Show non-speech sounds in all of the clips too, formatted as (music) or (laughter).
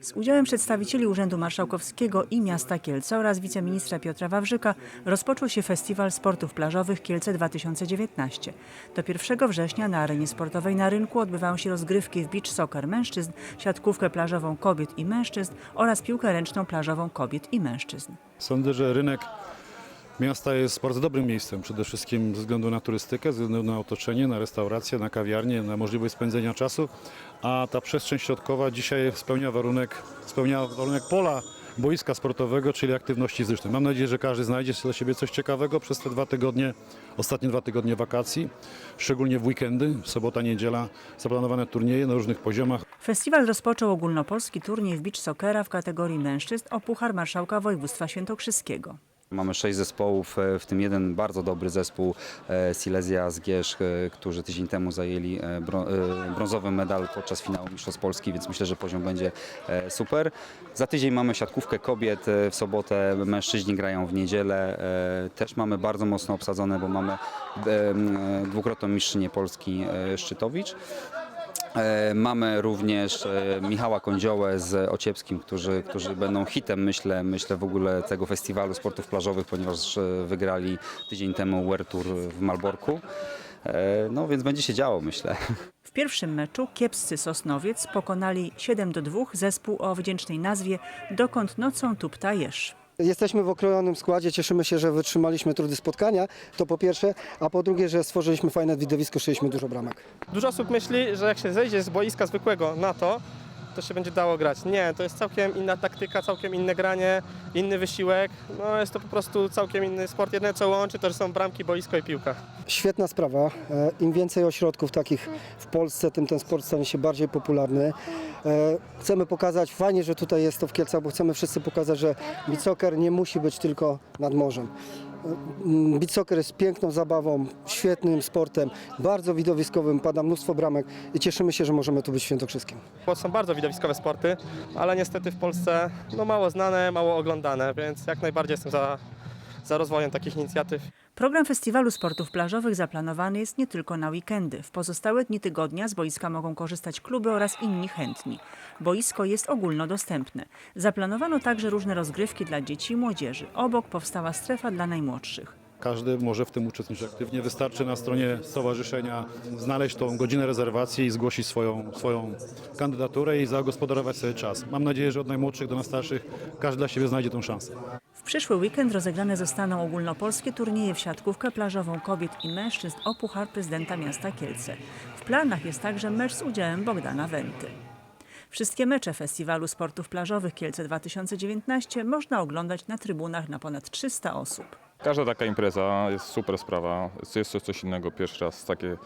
Z udziałem przedstawicieli Urzędu Marszałkowskiego i Miasta Kielce oraz wiceministra Piotra Wawrzyka rozpoczął się Festiwal Sportów Plażowych Kielce 2019. Do 1 września na arenie sportowej na rynku odbywają się rozgrywki w beach soccer mężczyzn, siatkówkę plażową kobiet i mężczyzn oraz piłkę ręczną plażową kobiet i mężczyzn. Sądzę, że rynek miasta jest bardzo dobrym miejscem, przede wszystkim ze względu na turystykę, ze względu na otoczenie, na restauracje, na kawiarnie, na możliwość spędzenia czasu, a ta przestrzeń środkowa dzisiaj spełnia warunek, spełnia warunek pola boiska sportowego, czyli aktywności fizycznej. Mam nadzieję, że każdy znajdzie dla siebie coś ciekawego przez te dwa tygodnie, ostatnie dwa tygodnie wakacji, szczególnie w weekendy, sobota, niedziela, zaplanowane turnieje na różnych poziomach. Festiwal rozpoczął ogólnopolski turniej w beach soccera w kategorii mężczyzn o Puchar Marszałka Województwa Świętokrzyskiego. Mamy sześć zespołów, e, w tym jeden bardzo dobry zespół e, Silesia z Gierz, e, którzy tydzień temu zajęli brązowy medal podczas finału Mistrzostw Polski, więc myślę, że poziom będzie super. Za tydzień mamy siatkówkę kobiet w sobotę, mężczyźni grają w niedzielę. Też mamy bardzo mocno obsadzone, bo mamy dwukrotną mistrzynię Polski Szczytowicz. E, Mamy również e, Michała Kądziołę z Ociepskim, którzy, którzy będą hitem, myślę, myślę w ogóle tego festiwalu sportów plażowych, ponieważ e, wygrali tydzień temu World Tour w Malborku. No więc będzie się działo, myślę. (laughs) W pierwszym meczu kiepscy Sosnowiec pokonali 7 do 2 zespół o wdzięcznej nazwie Dokąd nocą tupta jesz. Jesteśmy w okrojonym składzie, cieszymy się, że wytrzymaliśmy trudy spotkania, to po pierwsze, a po drugie, że stworzyliśmy fajne widowisko, szyliśmy dużo bramek. Dużo osób myśli, że jak się zejdzie z boiska zwykłego na to, to się będzie dało grać. Nie, to jest całkiem inna taktyka, całkiem inne granie, inny wysiłek. No jest to po prostu całkiem inny sport. Jedyne co łączy to że są bramki, boisko i piłka. Świetna sprawa, E, im więcej ośrodków takich w Polsce, tym ten sport stanie się bardziej popularny. E, Chcemy pokazać, fajnie, że tutaj jest to w Kielcach, bo chcemy wszyscy pokazać, że beach soccer nie musi być tylko nad morzem. Soccer jest piękną zabawą, świetnym sportem, bardzo widowiskowym, pada mnóstwo bramek i cieszymy się, że możemy tu być w Świętokrzyskiem. Bo są bardzo widowiskowe sporty, ale niestety w Polsce no, mało znane, mało oglądane, więc jak najbardziej jestem za, za rozwojem takich inicjatyw. Program Festiwalu Sportów Plażowych zaplanowany jest nie tylko na weekendy. W pozostałe dni tygodnia z boiska mogą korzystać kluby oraz inni chętni. Boisko jest ogólnodostępne. Zaplanowano także różne rozgrywki dla dzieci i młodzieży. Obok powstała strefa dla najmłodszych. Każdy może w tym uczestniczyć aktywnie. Wystarczy na stronie stowarzyszenia znaleźć tą godzinę rezerwacji i zgłosić swoją, swoją kandydaturę i zagospodarować sobie czas. Mam nadzieję, że od najmłodszych do najstarszych każdy dla siebie znajdzie tą szansę. W przyszły weekend rozegrane zostaną ogólnopolskie turnieje w siatkówkę plażową kobiet i mężczyzn o Puchar Prezydenta Miasta Kielce. W planach jest także mecz z udziałem Bogdana Wenty. Wszystkie mecze Festiwalu Sportów Plażowych Kielce 2019 można oglądać na trybunach na ponad 300 osób. Każda taka impreza jest super sprawa. Jest to coś innego. Pierwszy raz takie,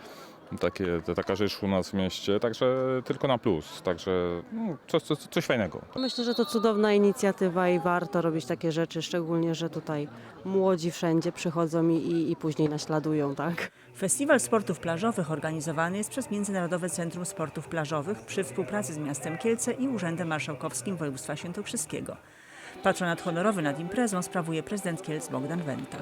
takie, taka rzecz u nas w mieście, także tylko na plus. Także no, coś, coś, coś fajnego. Myślę, że to cudowna inicjatywa i warto robić takie rzeczy, szczególnie, że tutaj młodzi wszędzie przychodzą i, i, i później naśladują, tak? Festiwal Sportów Plażowych organizowany jest przez Międzynarodowe Centrum Sportów Plażowych przy współpracy z miastem Kielce i Urzędem Marszałkowskim Województwa Świętokrzyskiego. Patronat honorowy nad imprezą sprawuje prezydent Kielc Bogdan Wenta.